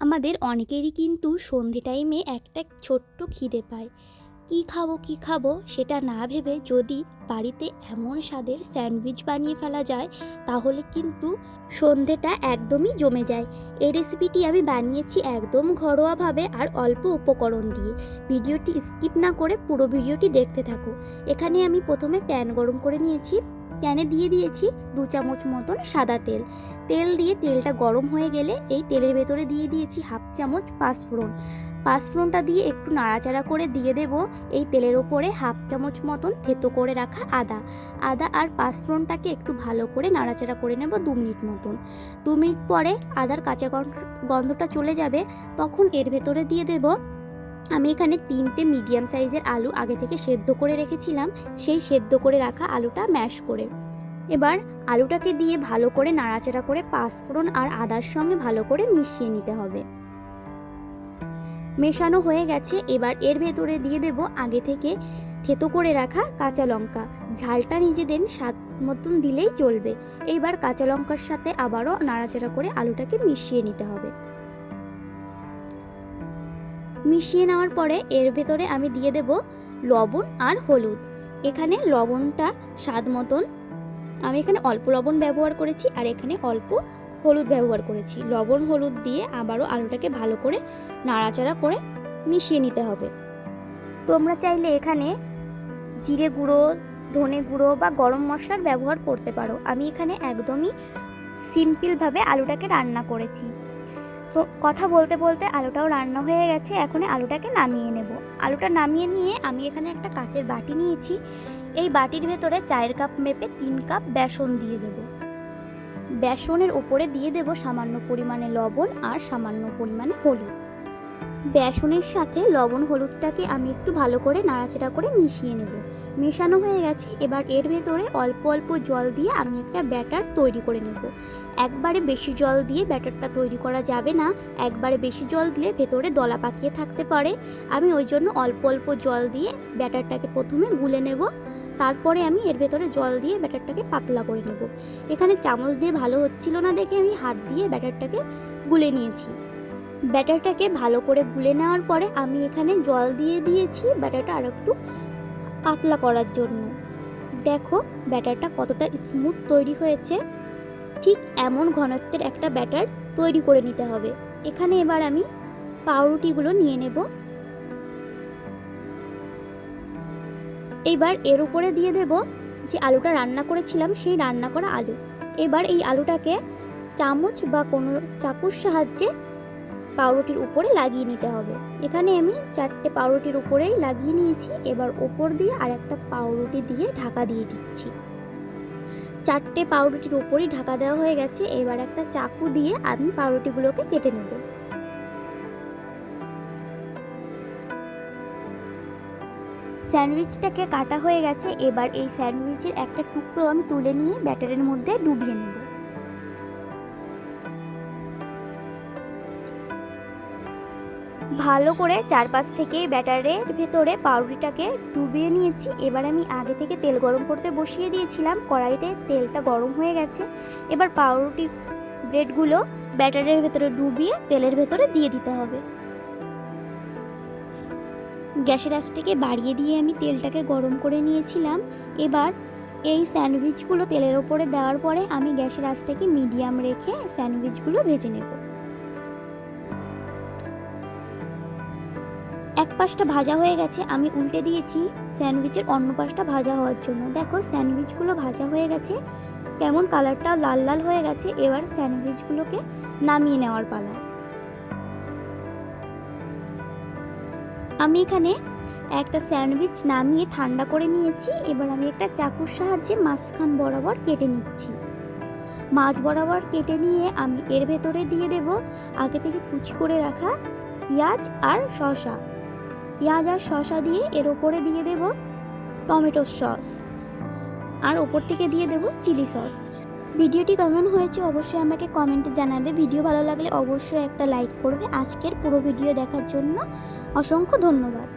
আমাদের অনেকেরই কিন্তু সন্ধে টাইমে একটা ছোট্ট খিদে পায়। কী খাব কী খাব সেটা না ভেবে যদি বাড়িতে এমন স্বাদের স্যান্ডউইচ বানিয়ে ফেলা যায়, তাহলে কিন্তু সন্ধেটা একদমই জমে যায়। এই রেসিপিটি আমি বানিয়েছি একদম ঘরোয়াভাবে আর অল্প উপকরণ দিয়ে। ভিডিওটি স্কিপ না করে পুরো ভিডিওটি দেখতে থাকো। এখানে আমি প্রথমে প্যান গরম করে নিয়েছি। প্যানে দিয়ে দিয়েছি দু চামচ মতন সাদা তেল। তেল দিয়ে তেলটা গরম হয়ে গেলে এই তেলের ভেতরে দিয়ে দিয়েছি হাফ চামচ পাঁচফোড়ন। পাঁচফোড়নটা দিয়ে একটু নাড়াচাড়া করে দিয়ে দেব এই তেলের ওপরে হাফ চামচ মতন থেতো করে রাখা আদা। আদা আর পাঁচফোড়নটাকে একটু ভালো করে নাড়াচাড়া করে নেব দু মিনিট মতন। দু মিনিট পরে আদার কাঁচা গন্ধ- গন্ধটা চলে যাবে, তখন এর ভেতরে দিয়ে দেব আমি এখানে তিনটে মিডিয়াম সাইজের আলু আগে থেকে সেদ্ধ করে রেখেছিলাম, সেই সেদ্ধ করে রাখা আলুটা ম্যাশ করে। এবার আলুটাকে দিয়ে ভালো করে নাড়াচাড়া করে পাঁচফোড়ন আর আদার সঙ্গে ভালো করে মিশিয়ে নিতে হবে। মেশানো হয়ে গেছে, এবার এর ভেতরে দিয়ে দেব আগে থেকে থেতো করে রাখা কাঁচা লঙ্কা। ঝালটা নিজেদের স্বাদ মতন দিলেই চলবে। এইবার কাঁচা লঙ্কার সাথে আবারও নাড়াচাড়া করে আলুটাকে মিশিয়ে নিতে হবে। মিশিয়ে নেওয়ার পরে এর ভেতরে আমি দিয়ে দেব লবণ আর হলুদ। এখানে লবণটা স্বাদ মতন। আমি এখানে অল্প লবণ ব্যবহার করেছি আর এখানে অল্প হলুদ ব্যবহার করেছি। লবণ হলুদ দিয়ে আবারও আলুটাকে ভালো করে নাড়াচাড়া করে মিশিয়ে নিতে হবে। তোমরা চাইলে এখানে জিরে গুঁড়ো, ধনে গুঁড়ো বা গরম মশলার ব্যবহার করতে পারো। আমি এখানে একদমই সিম্পলভাবে আলুটাকে রান্না করেছি। তো কথা বলতে বলতে আলুটাও রান্না হয়ে গেছে, এখন আলুটাকে নামিয়ে নেব। আলুটা নামিয়ে নিয়ে আমি এখানে একটা কাচের বাটি নিয়েছি। এই বাটির ভেতরে চায়ের কাপ মেপে তিন কাপ বেসন দিয়ে দেব। বেসনের ওপরে দিয়ে দেব সামান্য পরিমাণে লবণ আর সামান্য পরিমাণে হলুদ। বেসনের সাথে লবণ হলুদটাকে আমি একটু ভালো করে নাড়াচাড়া করে মিশিয়ে নেব। মেশানো হয়ে গেছে, এবার এর ভেতরে অল্প অল্প জল দিয়ে আমি একটা ব্যাটার তৈরি করে নেব। একবারে বেশি জল দিয়ে ব্যাটারটা তৈরি করা যাবে না, একবারে বেশি জল দিলে ভেতরে দলা পাকিয়ে থাকতে পারে। আমি ওই জন্য অল্প অল্প জল দিয়ে ব্যাটারটাকে প্রথমে গুলে নেব, তারপরে আমি এর ভেতরে জল দিয়ে ব্যাটারটাকে পাতলা করে নেব। এখানে চামচ দিয়ে ভালো হচ্ছিল না দেখে আমি হাত দিয়ে ব্যাটারটাকে গুলে নিয়েছি। ব্যাটারটাকে ভালো করে গুলে নেওয়ার পরে আমি এখানে জল দিয়ে দিয়েছি ব্যাটারটা আর একটু পাতলা করার জন্য। দেখো ব্যাটারটা কতটা স্মুথ তৈরি হয়েছে। ঠিক এমন ঘনত্বের একটা ব্যাটার তৈরি করে নিতে হবে। এখানে এবার আমি পাউরুটিগুলো নিয়ে নেব। এবার এর উপরে দিয়ে দেব যে আলুটা রান্না করেছিলাম সেই রান্না করা আলু। এবার এই আলুটাকে চামচ বা কোনো চাকুর সাহায্যে পাউরুটির উপরে লাগিয়ে নিতে হবে। এখানে আমি চারটে পাউরুটির উপরেই লাগিয়ে নিয়েছি। এবার ওপর দিয়ে আর একটা পাউরুটি দিয়ে ঢাকা দিয়ে দিচ্ছি। চারটে পাউরুটির উপরেই ঢাকা দেওয়া হয়ে গেছে। এবার একটা চাকু দিয়ে আমি পাউরুটিগুলোকে কেটে নেব। স্যান্ডউইচটাকে কাটা হয়ে গেছে। এবার এই স্যান্ডউইচের একটা টুকরো আমি তুলে নিয়ে ব্যাটারের মধ্যে ডুবিয়ে নেব। ভালো করে চারপাশ থেকে ব্যাটারের ভেতরে পাউরুটিটাকে ডুবিয়ে নিয়েছি। এবার আমি আগে থেকে তেল গরম করতে বসিয়ে দিয়েছিলাম। কড়াইতে তেলটা গরম হয়ে গেছে। এবার পাউরুটি ব্রেডগুলো ব্যাটারের ভেতরে ডুবিয়ে তেলের ভেতরে দিয়ে দিতে হবে। গ্যাসের আঁচটাকে বাড়িয়ে দিয়ে আমি তেলটাকে গরম করে নিয়েছিলাম। এবার এই স্যান্ডউইচগুলো তেলের ওপরে দেওয়ার পরে আমি গ্যাসের আঁচটাকে মিডিয়াম রেখে স্যান্ডউইচগুলো ভেজে নেব। পাশটা ভাজা হয়ে গেছে, আমি উল্টে দিয়েছি স্যান্ডউইচের অন্য পাশটা ভাজা হওয়ার জন্য। দেখো, স্যান্ডউইচগুলো ভাজা হয়ে গেছে, কেমন কালারটাও লাল লাল হয়ে গেছে, এবার স্যান্ডউইচগুলোকে নামিয়ে নেওয়ার পালা। আমি এখানে একটা স্যান্ডউইচ নামিয়ে ঠান্ডা করে নিয়েছি, এবার আমি একটা চাকুর সাহায্যে মাঝখান বরাবর কেটে নিচ্ছি। মাছ বরাবর কেটে নিয়ে আমি এর ভেতরে দিয়ে দেব, আগে থেকে কুচি করে রাখা পেঁয়াজ আর শসা। পেঁয়াজ আর শসা দিয়ে এর ওপরে দিয়ে দেব টমেটো সস। আর ওপর থেকে দিয়ে দেব চিলি সস। ভিডিওটি কেমন হয়েছে অবশ্যই আমাকে কমেন্টে জানাবে। ভিডিও ভালো লাগলে অবশ্যই একটা লাইক করবে। আজকের পুরো ভিডিও দেখার জন্য অসংখ্য ধন্যবাদ।